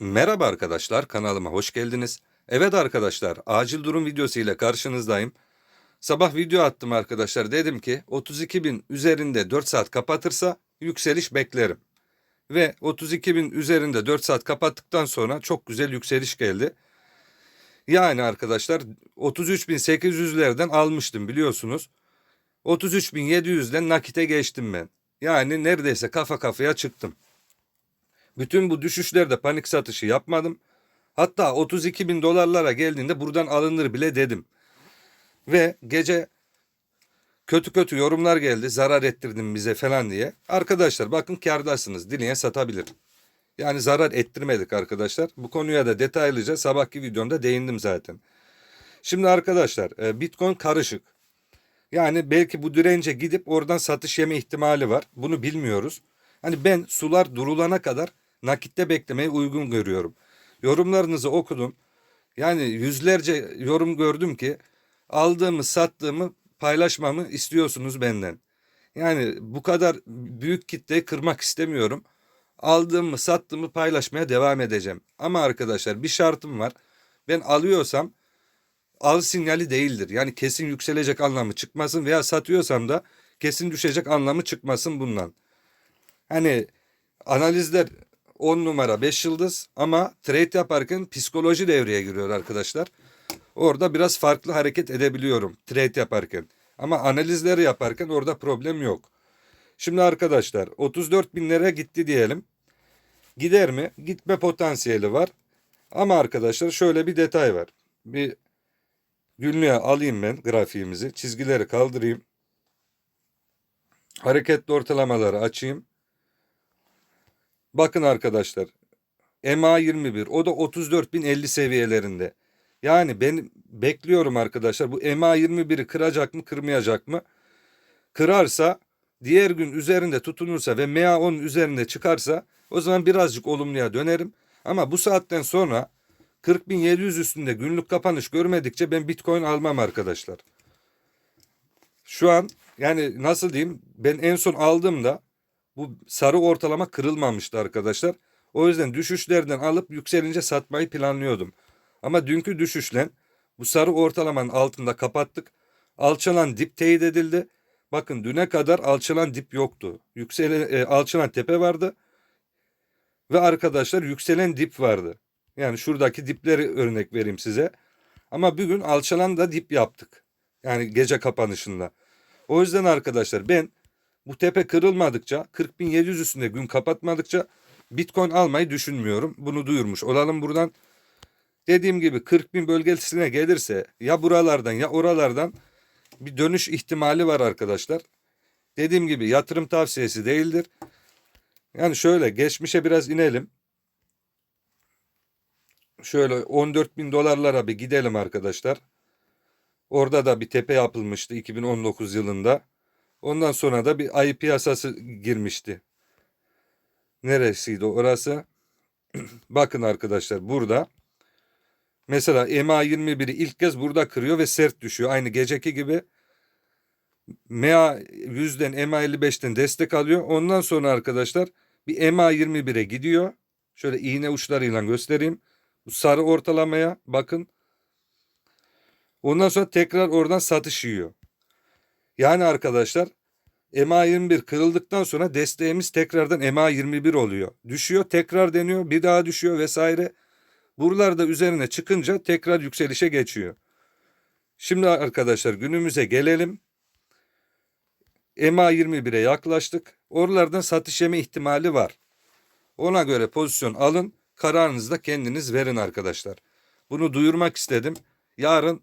Merhaba arkadaşlar, kanalıma hoş geldiniz. Evet arkadaşlar, acil durum videosu ile karşınızdayım. Sabah video attım arkadaşlar. Dedim ki 32 bin üzerinde 4 saat kapatırsa yükseliş beklerim. Ve 32 bin üzerinde 4 saat kapattıktan sonra çok güzel yükseliş geldi. Yani arkadaşlar 33.800'lerden almıştım biliyorsunuz. 33.700'den nakite geçtim ben. Yani neredeyse kafa kafaya çıktım. Bütün bu düşüşlerde panik satışı yapmadım. Hatta 32 bin dolarlara geldiğinde buradan alınır bile dedim. Ve gece kötü kötü yorumlar geldi. Zarar ettirdim bize falan diye. Arkadaşlar bakın kârdasınız. Dileyen satabilir. Yani zarar ettirmedik arkadaşlar. Bu konuya da detaylıca sabahki videomda değindim zaten. Şimdi arkadaşlar e, Bitcoin karışık. Yani belki bu dirence gidip oradan satış yeme ihtimali var. Bunu bilmiyoruz. Hani ben sular durulana kadar nakitte beklemeyi uygun görüyorum. Yorumlarınızı okudum. Yani yüzlerce yorum gördüm ki aldığımı sattığımı paylaşmamı istiyorsunuz benden. Yani bu kadar büyük kitleyi kırmak istemiyorum. Aldığımı sattığımı paylaşmaya devam edeceğim. Ama arkadaşlar bir şartım var. Ben alıyorsam al sinyali değildir. Yani kesin yükselecek anlamı çıkmasın veya satıyorsam da kesin düşecek anlamı çıkmasın bundan. Hani analizler 10 numara 5 yıldız ama trade yaparken psikoloji devreye giriyor arkadaşlar. Orada biraz farklı hareket edebiliyorum trade yaparken. Ama analizleri yaparken orada problem yok. Şimdi arkadaşlar 34 binlere gitti diyelim. Gider mi? Gitme potansiyeli var. Ama arkadaşlar şöyle bir detay var. Bir günlüğe alayım ben grafiğimizi. Çizgileri kaldırayım. Hareketli ortalamaları açayım. Bakın arkadaşlar. MA21 o da 34.050 seviyelerinde. Yani ben bekliyorum arkadaşlar bu MA21'i kıracak mı kırmayacak mı? Kırarsa diğer gün üzerinde tutunursa ve MA10 üzerinde çıkarsa o zaman birazcık olumluya dönerim. Ama bu saatten sonra 40.700 üstünde günlük kapanış görmedikçe ben Bitcoin almam arkadaşlar. Şu an yani nasıl diyeyim ben en son aldığımda bu sarı ortalama kırılmamıştı arkadaşlar. O yüzden düşüşlerden alıp yükselince satmayı planlıyordum. Ama dünkü düşüşle bu sarı ortalamanın altında kapattık. Alçalan dip teyit edildi. Bakın düne kadar alçalan dip yoktu. Yükselen, e, alçalan tepe vardı. Ve arkadaşlar yükselen dip vardı. Yani şuradaki dipleri örnek vereyim size. Ama bugün alçalan da dip yaptık. Yani gece kapanışında. O yüzden arkadaşlar ben bu tepe kırılmadıkça 40.700 üstünde gün kapatmadıkça Bitcoin almayı düşünmüyorum. Bunu duyurmuş olalım buradan. Dediğim gibi 40.000 bölgesine gelirse ya buralardan ya oralardan bir dönüş ihtimali var arkadaşlar. Dediğim gibi yatırım tavsiyesi değildir. Yani şöyle geçmişe biraz inelim. Şöyle 14 bin dolarlara bir gidelim arkadaşlar. Orada da bir tepe yapılmıştı 2019 yılında. Ondan sonra da bir ayı piyasası girmişti. Neresiydi orası? Bakın arkadaşlar burada. Mesela MA21'i ilk kez burada kırıyor ve sert düşüyor. Aynı geceki gibi. MA 100'den MA55'ten destek alıyor. Ondan sonra arkadaşlar bir MA21'e gidiyor. Şöyle iğne uçlarıyla göstereyim. Bu sarı ortalamaya bakın. Ondan sonra tekrar oradan satış yiyor. Yani arkadaşlar MA21 kırıldıktan sonra desteğimiz tekrardan MA21 oluyor. Düşüyor tekrar deniyor bir daha düşüyor vesaire. Buralarda üzerine çıkınca tekrar yükselişe geçiyor. Şimdi arkadaşlar günümüze gelelim. MA21'e yaklaştık. Oralardan satış yeme ihtimali var. Ona göre pozisyon alın. Kararınızı da kendiniz verin arkadaşlar. Bunu duyurmak istedim. Yarın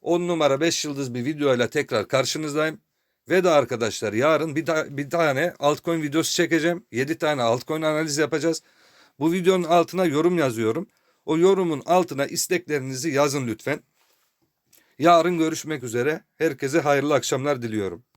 10 numara 5 yıldız bir videoyla tekrar karşınızdayım. Ve de arkadaşlar yarın bir, ta- bir tane altcoin videosu çekeceğim. 7 tane altcoin analiz yapacağız. Bu videonun altına yorum yazıyorum. O yorumun altına isteklerinizi yazın lütfen. Yarın görüşmek üzere. Herkese hayırlı akşamlar diliyorum.